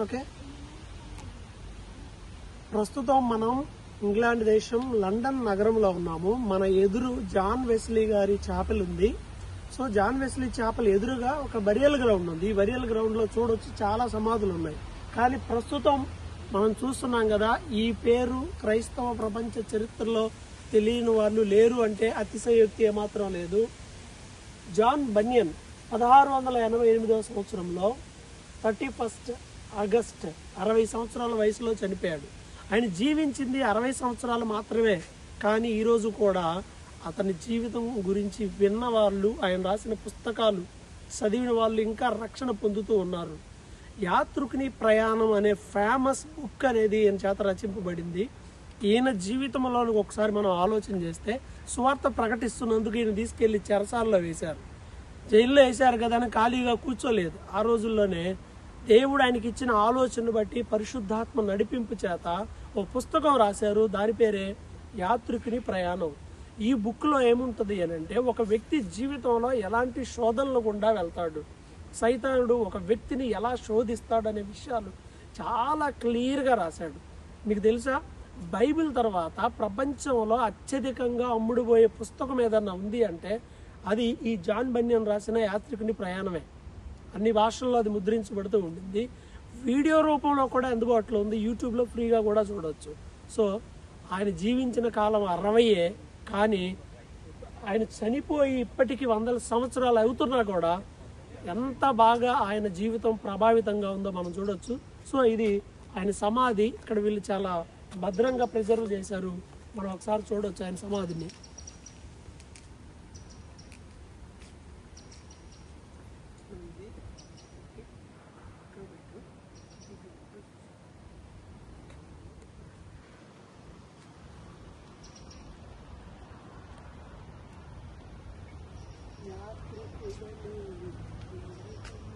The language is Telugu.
ఓకే. ప్రస్తుతం మనం ఇంగ్లాండ్ దేశం లండన్ నగరంలో ఉన్నాము. మన ఎదురు జాన్ వెస్లీ గారి చేపలు ఉంది. సో జాన్ వెస్లీ చేపలు ఎదురుగా ఒక బరియల్ గ్రౌండ్ ఉంది. ఈ బరియల్ గ్రౌండ్లో చూడొచ్చు చాలా సమాధులు ఉన్నాయి. కానీ ప్రస్తుతం మనం చూస్తున్నాం కదా ఈ పేరు క్రైస్తవ ప్రపంచ చరిత్రలో తెలియని వాళ్ళు లేరు అంటే అతిశయోక్తి ఏమాత్రం లేదు. జాన్ బన్యన్ పదహారు వందల ఎనభై ఎనిమిదవ సంవత్సరంలో థర్టీ ఫస్ట్ ఆగస్ట్ అరవై సంవత్సరాల వయసులో చనిపోయాడు. ఆయన జీవించింది అరవై సంవత్సరాలు మాత్రమే కానీ ఈరోజు కూడా అతని జీవితం గురించి విన్న వాళ్ళు ఆయన రాసిన పుస్తకాలు చదివిన వాళ్ళు ఇంకా రక్షణ పొందుతూ ఉన్నారు. యాత్రుకుని ప్రయాణం అనే ఫేమస్ బుక్ అనేది ఈయన చేత రచింపబడింది. ఈయన జీవితంలో ఒకసారి మనం ఆలోచన చేస్తే సువార్త ప్రకటిస్తున్నందుకు ఈయన తీసుకెళ్ళి చెరసాల్లో వేశారు. జైల్లో వేశారు కదా అని ఖాళీగా కూర్చోలేదు. ఆ రోజుల్లోనే దేవుడు ఆయనకి ఇచ్చిన ఆలోచనను బట్టి పరిశుద్ధాత్మ నడిపింపు చేత ఒక పుస్తకం రాశారు. దాని పేరే యాత్రికుని ప్రయాణం. ఈ బుక్లో ఏముంటుంది ఏముంటది అని అంటే ఒక వ్యక్తి జీవితంలో ఎలాంటి శోధనలు గుండా వెళ్తాడు? సైతానుడు ఒక వ్యక్తిని ఎలా శోధిస్తాడనే విషయాలు చాలా క్లియర్గా రాశాడు. మీకు తెలుసా? బైబిల్ తర్వాత ప్రపంచంలో అత్యధికంగా అమ్ముడుపోయే పుస్తకం ఏదన్నా ఉంది అంటే అది ఈ జాన్ బన్యన్ రాసిన యాత్రికుని ప్రయాణమే. అన్ని భాషల్లో అది ముద్రించబడుతూ ఉండింది వీడియో రూపంలో కూడా అందుబాటులో ఉంది. యూట్యూబ్లో ఫ్రీగా కూడా చూడవచ్చు సో ఆయన జీవించిన కాలం అరవయే కానీ ఆయన చనిపోయి ఇప్పటికీ వందల సంవత్సరాలు అవుతున్నా కూడా ఎంత బాగా ఆయన జీవితం ప్రభావితంగా ఉందో మనం చూడొచ్చు. సో ఇది ఆయన సమాధి. ఇక్కడ వీళ్ళు చాలా భద్రంగా ప్రిజర్వ్ చేశారు. మనం ఒకసారి చూడొచ్చు ఆయన సమాధిని. Thank you.